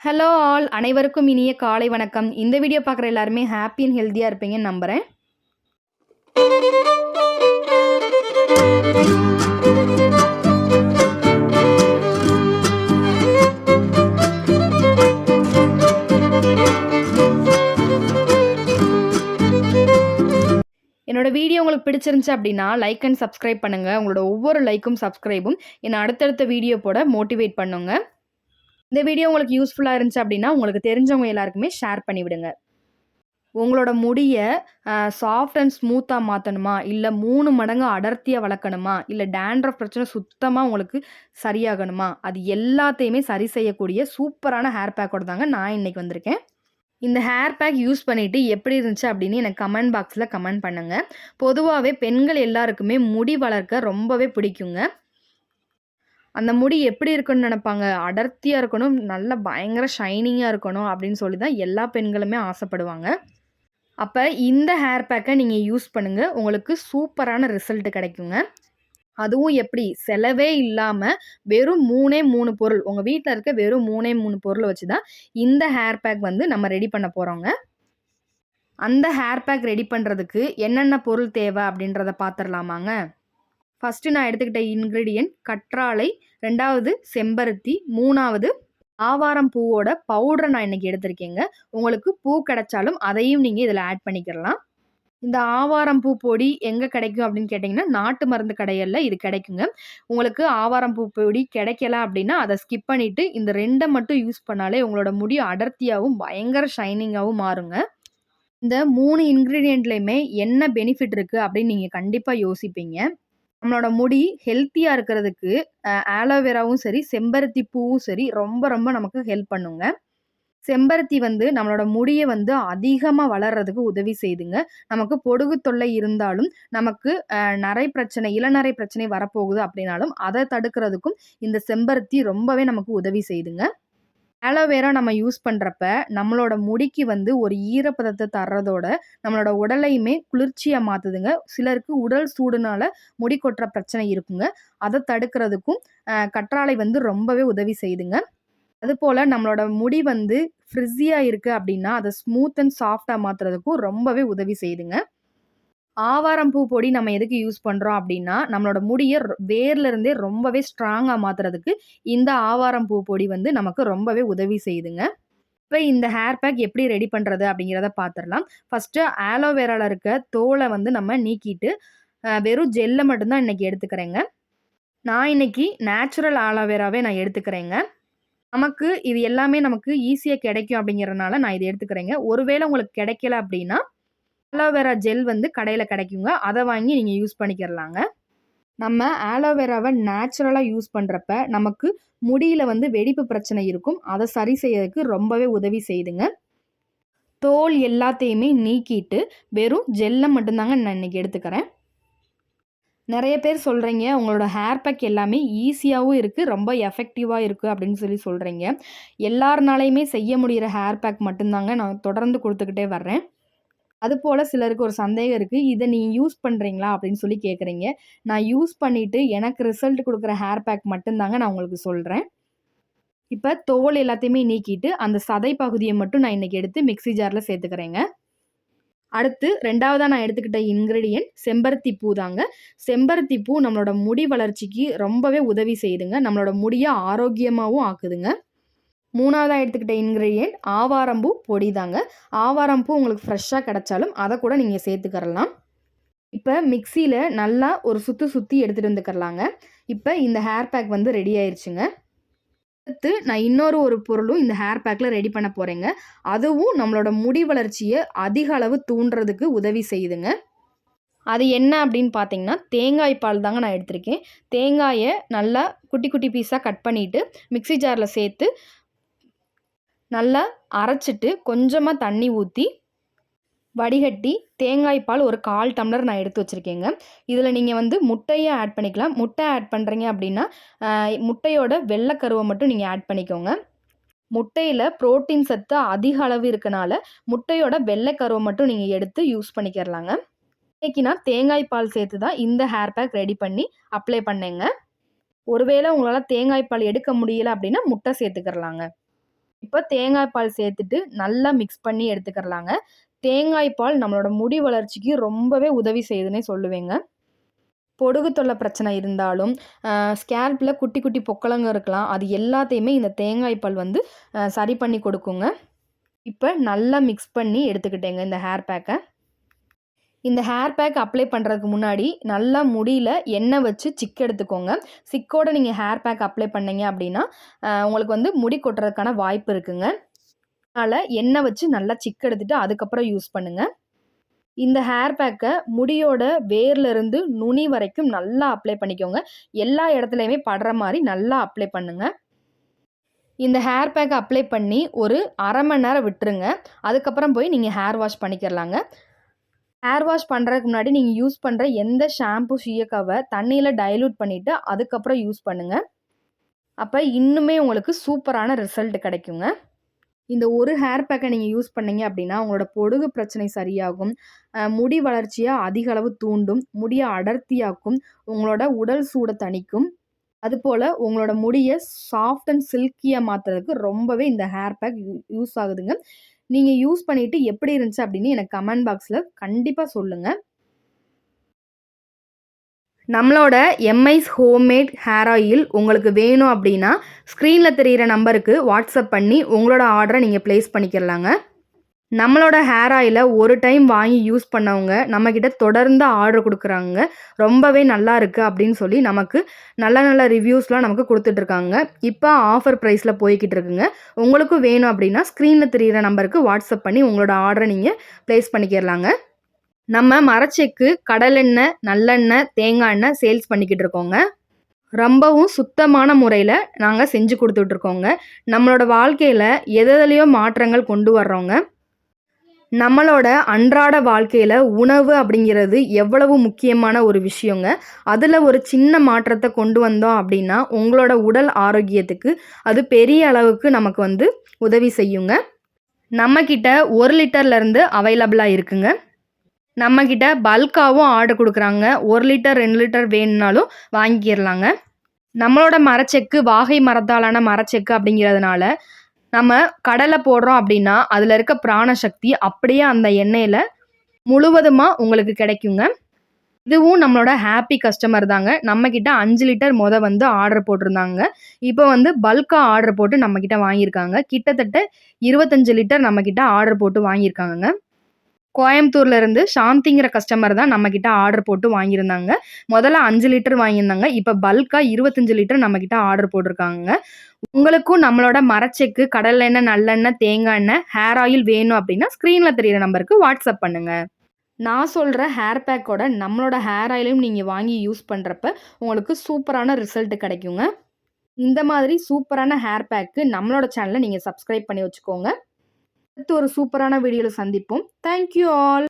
Hello all அனைவருக்கும் இனிய காலை வணக்கம். இந்த வீடியோ பார்க்குற எல்லாருமே ஹாப்பி அண்ட் ஹெல்த்தியாக இருப்பீங்கன்னு நம்புகிறேன் என்னோட வீடியோ உங்களுக்கு பிடிச்சிருந்துச்சு அப்படின்னா லைக் அண்ட் சப்ஸ்கிரைப் பண்ணுங்கள் உங்களோட ஒவ்வொரு லைக்கும் சப்ஸ்கிரைபும் என்னை அடுத்தடுத்த வீடியோ போட மோட்டிவேட் பண்ணுங்கள் இந்த வீடியோ உங்களுக்கு யூஸ்ஃபுல்லாக இருந்துச்சு அப்படின்னா உங்களுக்கு தெரிஞ்சவங்க எல்லாருக்குமே ஷேர் பண்ணிவிடுங்க. உங்களோட முடியை சாஃப்ட் அண்ட் ஸ்மூத்தாக மாற்றணுமா இல்லை மூணு மடங்கு அடர்த்தியாக வளர்க்கணுமா? இல்லை டேண்ட்ரஃப் பிரச்சனை சுத்தமாக உங்களுக்கு சரியாகணுமா? அது எல்லாத்தையுமே சரி செய்யக்கூடிய சூப்பரான ஹேர் பேக்கோட தாங்க நான் இன்றைக்கி வந்திருக்கேன். இந்த ஹேர் பேக் யூஸ் பண்ணிவிட்டு எப்படி இருந்துச்சு அப்படின்னு எனக்கு கமெண்ட் பாக்ஸில் கமெண்ட் பண்ணுங்கள் பொதுவாகவே பெண்கள் எல்லாருக்குமே முடி வளர்க்க ரொம்பவே பிடிக்குங்க. அந்த முடி எப்படி இருக்குன்னு நினைப்பாங்க? அடர்த்தியாக இருக்கணும் நல்ல பயங்கர ஷைனிங்காக இருக்கணும் அப்படின்னு சொல்லி தான் எல்லா பெண்களுமே ஆசைப்படுவாங்க. அப்போ இந்த ஹேர் பேக்கை நீங்கள் யூஸ் பண்ணுங்கள் உங்களுக்கு சூப்பரான ரிசல்ட் கிடைக்குங்க. அதுவும் எப்படி? செலவே இல்லாமல் வெறும் மூணே மூணு பொருள் உங்கள் வீட்டில் இருக்க வெறும் மூணே மூணு பொருள் வச்சு தான் இந்த ஹேர் பேக் வந்து நம்ம ரெடி பண்ண போகிறோங்க அந்த ஹேர் பேக் ரெடி பண்ணுறதுக்கு என்னென்ன பொருள் தேவை அப்படின்றத பார்த்துடலாமாங்க? ஃபஸ்ட்டு நான் எடுத்துக்கிட்ட இன்க்ரீடியன்ட் கற்றாழை ரெண்டாவது செம்பருத்தி மூணாவது ஆவாரம் பூவோட பவுடரை நான் இன்றைக்கி எடுத்திருக்கேங்க. உங்களுக்கு பூ கிடைச்சாலும் அதையும் நீங்கள் இதில் ஆட் பண்ணிக்கிறலாம் இந்த ஆவாரம் பூ பொடி எங்கே கிடைக்கும் அப்படின்னு கேட்டிங்கன்னா நாட்டு மருந்து கடைகளில் இது கிடைக்குங்க. உங்களுக்கு ஆவாரம் பூ பொடி கிடைக்கல அப்படின்னா அதை ஸ்கிப் பண்ணிவிட்டு இந்த ரெண்டை மட்டும் யூஸ் பண்ணாலே உங்களோட முடி அடர்த்தியாகவும் பயங்கர ஷைனிங்காகவும் மாறுங்க. இந்த மூணு இன்க்ரீடியண்ட்லேயுமே என்ன பெனிஃபிட் இருக்குது அப்படின்னு நீங்கள் கண்டிப்பாக யோசிப்பீங்க. நம்மளோட முடி ஹெல்த்தியாக இருக்கிறதுக்கு ஆலோவேராவும் சரி செம்பருத்தி பூவும் சரி ரொம்ப ரொம்ப நமக்கு ஹெல்ப் பண்ணுங்க. செம்பருத்தி வந்து நம்மளோட முடியை வந்து அதிகமாக வளர்கிறதுக்கு உதவி செய்துங்க. நமக்கு பொடுகு தொல்லை இருந்தாலும் நமக்கு நரை பிரச்சனை இளநரை பிரச்சனை வரப்போகுது அப்படின்னாலும் அதை தடுக்கிறதுக்கும் இந்த செம்பருத்தி ரொம்பவே நமக்கு உதவி செய்துங்க. ஆலோவேரா நம்ம யூஸ் பண்ணுறப்ப நம்மளோட முடிக்கு வந்து ஒரு ஈரப்பதத்தை தர்றதோட நம்மளோட உடலையுமே குளிர்ச்சியாக மாற்றுதுங்க சிலருக்கு உடல் சூடுனால முடி கொட்டுற பிரச்சனை இருக்குங்க. அதை தடுக்கிறதுக்கும் கற்றாழை வந்து ரொம்பவே உதவி செய்யுதுங்க அதுபோல் நம்மளோட முடி வந்து ஃப்ரிஸியாக இருக்குது அப்படின்னா அதை ஸ்மூத் அண்ட் சாஃப்டாக மாற்றுறதுக்கும் ரொம்பவே உதவி செய்யுதுங்க ஆவாரம் பூ பொடி நம்ம எதுக்கு யூஸ் பண்ணுறோம் அப்படின்னா நம்மளோட முடியை வேர்லேருந்தே ரொம்பவே ஸ்ட்ராங்காக மாற்றுறதுக்கு இந்த ஆவாரம் பூ பொடி வந்து நமக்கு ரொம்பவே உதவி செய்யுதுங்க இப்போ இந்த ஹேர் பேக் எப்படி ரெடி பண்ணுறது அப்படிங்கிறத பார்த்துடலாம் ஃபஸ்ட்டு ஆலோவேராவில் இருக்க தோலை வந்து நம்ம நீக்கிட்டு வெறும் ஜெல்லை மட்டும்தான் இன்றைக்கி எடுத்துக்கிறேங்க. நான் இன்றைக்கி நேச்சுரல் ஆலோவேராவே நான் எடுத்துக்கிறேங்க. நமக்கு இது எல்லாமே நமக்கு ஈஸியாக கிடைக்கும் அப்படிங்கிறதுனால நான் இதை எடுத்துக்கிறேங்க. ஒருவேளை உங்களுக்கு கிடைக்கல அப்படின்னா ஆலோவேரா ஜெல் வந்து கடையில் கிடைக்குங்க. அதை வாங்கி நீங்கள் யூஸ் பண்ணிக்கிறலாங்க நம்ம ஆலோவேராவை நேச்சுரலாக யூஸ் பண்ணுறப்ப நமக்கு முடியில் வந்து வெடிப்பு பிரச்சனை இருக்கும். அதை சரி செய்யறதுக்கு ரொம்பவே உதவி செய்யுதுங்க தோல் எல்லாத்தையுமே நீக்கிட்டு வெறும் ஜெல்லை மட்டும்தாங்க நான் இன்றைக்கி எடுத்துக்கிறேன். நிறைய பேர் சொல்கிறீங்க உங்களோட ஹேர் பேக் எல்லாமே ஈஸியாகவும் இருக்குது ரொம்ப எஃபெக்டிவாக இருக்குது அப்படின்னு சொல்லி சொல்கிறீங்க எல்லாருனாலையுமே செய்ய முடிகிற ஹேர் பேக் மட்டும்தாங்க நான் தொடர்ந்து கொடுத்துக்கிட்டே வர்றேன். அதுபோல் சிலருக்கு ஒரு சந்தேகம் இருக்குது இதை நீ யூஸ் பண்ணுறீங்களா அப்படின்னு சொல்லி கேட்குறீங்க நான் யூஸ் பண்ணிவிட்டு எனக்கு ரிசல்ட் கொடுக்குற ஹேர் பேக் மட்டும்தாங்க நான் உங்களுக்கு சொல்கிறேன் இப்போ தோல் எல்லாத்தையுமே நீக்கிட்டு அந்த சதை பகுதியை மட்டும் நான் இன்றைக்கி எடுத்து மிக்சி ஜாரில் சேர்த்துக்கிறேங்க. அடுத்து ரெண்டாவதாக நான் எடுத்துக்கிட்ட இன்க்ரீடியன்ட் செம்பருத்தி பூ தாங்க. செம்பருத்தி பூ நம்மளோட முடி வளர்ச்சிக்கு ரொம்பவே உதவி செய்யுதுங்க. நம்மளோட முடியை ஆரோக்கியமாகவும் ஆக்குதுங்க. மூணாவதாக எடுத்துக்கிட்ட இன்க்ரீடியன்ட் ஆவாரம்பூ பொடி தாங்க ஆவாரம்பூ உங்களுக்கு ஃப்ரெஷ்ஷாக கிடச்சாலும் அதை கூட நீங்கள் சேர்த்துக்கரலாம். இப்போ மிக்சியில் நல்லா ஒரு சுற்றி சுற்றி எடுத்துகிட்டு வந்துக்கரலாங்க. இப்போ இந்த ஹேர் பேக் வந்து ரெடி ஆயிடுச்சுங்க அடுத்து நான் இன்னொரு ஒரு பொருளும் இந்த ஹேர் பேக்கில் ரெடி பண்ண போகிறேங்க அதுவும் நம்மளோட முடி வளர்ச்சியை அதிக அளவு தூண்டுறதுக்கு உதவி செய்யுதுங்க. அது என்ன அப்படின்னு பார்த்தீங்கன்னா தேங்காய் பால் தாங்க நான் எடுத்திருக்கேன். தேங்காயை நல்லா குட்டி குட்டி பீஸாக கட் பண்ணிவிட்டு மிக்சி ஜாரில் சேர்த்து நல்லா அரைச்சிட்டு கொஞ்சமாக தண்ணி ஊற்றி வடிகட்டி தேங்காய் பால் ஒரு கால் டம்ளர் நான் எடுத்து வச்சுருக்கேங்க. இதில் நீங்கள் வந்து முட்டையை ஆட் பண்ணிக்கலாம். முட்டை ஆட் பண்ணுறீங்க அப்படின்னா முட்டையோட வெள்ளைக்கருவை மட்டும் நீங்கள் ஆட் பண்ணிக்கோங்க. முட்டையில் ப்ரோட்டீன் சத்து அதிக அளவு இருக்கனால முட்டையோட வெள்ளைக்கருவை மட்டும் நீங்கள் எடுத்து யூஸ் பண்ணிக்கிறலாங்க இன்றைக்கி நான் தேங்காய் பால் சேர்த்து தான் இந்த ஹேர் பேக் ரெடி பண்ணி அப்ளை பண்ணேங்க. ஒருவேளை உங்களால் தேங்காய் பால் எடுக்க முடியல அப்படின்னா முட்டை சேர்த்துக்கிறலாங்க. இப்போ தேங்காய் பால் சேர்த்துட்டு நல்லா மிக்ஸ் பண்ணி எடுத்துக்கிறலாங்க. தேங்காய் பால் நம்மளோட முடி வளர்ச்சிக்கு ரொம்பவே உதவி செய்யுதுன்னே சொல்லுவேங்க. பொடுகு தொல்லை பிரச்சனை இருந்தாலும் ஸ்கேல்பில் குட்டி குட்டி பொக்களங்க இருக்கலாம். அது எல்லாத்தையுமே இந்த தேங்காய் பால் வந்து சரி பண்ணி கொடுக்குங்க. இப்போ நல்லா மிக்ஸ் பண்ணி எடுத்துக்கிட்டேங்க இந்த ஹேர் பேக்கை இந்த ஹேர் பேக் அப்ளை பண்ணுறதுக்கு முன்னாடி நல்லா முடியில் எண்ணெய் வச்சு சிக்கு எடுத்துக்கோங்க. சிக்கோட நீங்கள் ஹேர் பேக் அப்ளை பண்ணீங்க அப்படின்னா உங்களுக்கு வந்து முடி கொட்டுறதுக்கான வாய்ப்பு இருக்குங்க. அதனால் எண்ணெய் வச்சு நல்லா சிக்கு எடுத்துகிட்டு அதுக்கப்புறம் யூஸ் பண்ணுங்கள் இந்த ஹேர் பேக்கை முடியோட வேர்லேருந்து நுனி வரைக்கும் நல்லா அப்ளை பண்ணிக்கோங்க. எல்லா இடத்துலையுமே படுற மாதிரி நல்லா அப்ளை பண்ணுங்கள் இந்த ஹேர் பேக்கை அப்ளை பண்ணி ஒரு அரை மணி நேரம் விட்டுருங்க. அதுக்கப்புறம் போய் நீங்கள் ஹேர் வாஷ் பண்ணிக்கிறலாங்க ஹேர் வாஷ் பண்ணுறதுக்கு முன்னாடி நீங்கள் யூஸ் பண்ணுற எந்த ஷாம்பு ஷீயக்காவை தண்ணியில் டைலூட் பண்ணிவிட்டு அதுக்கப்புறம் யூஸ் பண்ணுங்கள் அப்போ இன்னுமே உங்களுக்கு சூப்பரான ரிசல்ட் கிடைக்குங்க. இந்த ஒரு ஹேர் பேக்கை நீங்கள் யூஸ் பண்ணீங்க அப்படின்னா உங்களோட பொடுகு பிரச்சனை சரியாகும். முடி வளர்ச்சியை அதிக அளவு தூண்டும். முடியை அடர்த்தியாக்கும். உங்களோட உடல் சூடை தணிக்கும். அதுபோல் உங்களோட முடியை சாஃப்ட் அண்ட் சில்கியாக மாற்றுறதுக்கு ரொம்பவே இந்த ஹேர் பேக் யூஸ் ஆகுதுங்க. நீங்கள் யூஸ் பண்ணிவிட்டு எப்படி இருந்துச்சு அப்படின்னு எனக்கு கமெண்ட் பாக்ஸில் கண்டிப்பாக சொல்லுங்கள் நம்மளோட எம்ஐஸ் ஹோம்மேட் ஹேர் ஆயில் உங்களுக்கு வேணும் அப்படின்னா ஸ்க்ரீனில் தெரிகிற நம்பருக்கு வாட்ஸ்அப் பண்ணி உங்களோட ஆர்டரை நீங்கள் ப்ளேஸ் பண்ணிக்கிறலாங்க நம்மளோட ஹேர் ஆயிலை ஒரு டைம் வாங்கி யூஸ் பண்ணவங்க நம்மக்கிட்ட தொடர்ந்து ஆர்டர் கொடுக்குறாங்க. ரொம்பவே நல்லா இருக்குது அப்படின்னு சொல்லி நமக்கு நல்ல நல்ல ரிவ்யூஸ்லாம் நமக்கு கொடுத்துட்ருக்காங்க இப்போ ஆஃபர் ப்ரைஸில் போய்கிட்டு இருக்குங்க. உங்களுக்கும் வேணும் அப்படின்னா ஸ்க்ரீனில் தெரிகிற நம்பருக்கு வாட்ஸ்அப் பண்ணி உங்களோட ஆர்டரை நீங்கள் ப்ளேஸ் பண்ணிக்கிறலாங்க நம்ம மரச்செக்கு கடலெண்ணெய் நல்லெண்ணெய் தேங்காய் எண்ணெய் சேல்ஸ் பண்ணிக்கிட்டு இருக்கோங்க. ரொம்பவும் சுத்தமான முறையில் நாங்கள் செஞ்சு கொடுத்துட்ருக்கோங்க நம்மளோட வாழ்க்கையில் எதெதுலேயோ மாற்றங்கள் கொண்டு வர்றோங்க. நம்மளோட அன்றாட வாழ்க்கையில் உணவு அப்படிங்கிறது எவ்வளவு முக்கியமான ஒரு விஷயங்க. அதில் ஒரு சின்ன மாற்றத்தை கொண்டு வந்தோம் அப்படின்னா உங்களோட உடல் ஆரோக்கியத்துக்கு அது பெரிய அளவுக்கு நமக்கு வந்து உதவி செய்யுங்க. நம்மக்கிட்ட ஒரு லிட்டர்லேருந்து அவைலபிளாக இருக்குங்க. நம்மக்கிட்ட பல்காகவும் ஆர்டர் கொடுக்குறாங்க. ஒரு லிட்டர் ரெண்டு லிட்டர் வேணும்னாலும் வாங்கிக்கிடலாங்க நம்மளோட மரச்செக்கு வாகை மரத்தாலான மரச்செக்கு அப்படிங்கிறதுனால நம்ம கடலை போடுறோம் அப்படின்னா அதில் இருக்க பிராணசக்தி அப்படியே அந்த எண்ணெயில் முழுவதுமாக உங்களுக்கு கிடைக்குங்க. இதுவும் நம்மளோட ஹாப்பி கஸ்டமர் தாங்க. நம்மக்கிட்ட அஞ்சு லிட்டர் மொதல் வந்து ஆர்டர் போட்டிருந்தாங்க. இப்போ வந்து பல்காக ஆர்டர் போட்டு நம்மக்கிட்ட வாங்கியிருக்காங்க. கிட்டத்தட்ட இருபத்தஞ்சு லிட்டர் நம்மக்கிட்ட ஆர்டர் போட்டு வாங்கியிருக்காங்க கோயம்புத்தூர்ல இருந்து சாந்திங்கிற கஸ்டமர் தான் நம்மக்கிட்ட ஆர்டர் போட்டு வாங்கியிருந்தாங்க. முதல்ல அஞ்சு லிட்டர் வாங்கியிருந்தாங்க. இப்போ பல்காக இருபத்தஞ்சு லிட்டர் நம்மக்கிட்ட ஆர்டர் போட்டிருக்காங்க. உங்களுக்கும் நம்மளோட மரச்செக்கு கடல் எண்ணெய் நல்லெண்ணெய் தேங்காய் எண்ணெய் ஹேர் ஆயில் வேணும் அப்படின்னா ஸ்க்ரீனில் தெரியிற நம்பருக்கு வாட்ஸ்அப் பண்ணுங்கள் நான் சொல்கிற ஹேர் பேக்கோட நம்மளோட ஹேர் ஆயிலையும் நீங்கள் வாங்கி யூஸ் பண்ணுறப்ப உங்களுக்கு சூப்பரான ரிசல்ட் கிடைக்குங்க. இந்த மாதிரி சூப்பரான ஹேர் பேக்கு நம்மளோட சேனலை நீங்கள் சப்ஸ்கிரைப் பண்ணி வச்சுக்கோங்க. அடுத்து ஒரு சூப்பரான வீடியோவில் சந்திப்போம். Thank you all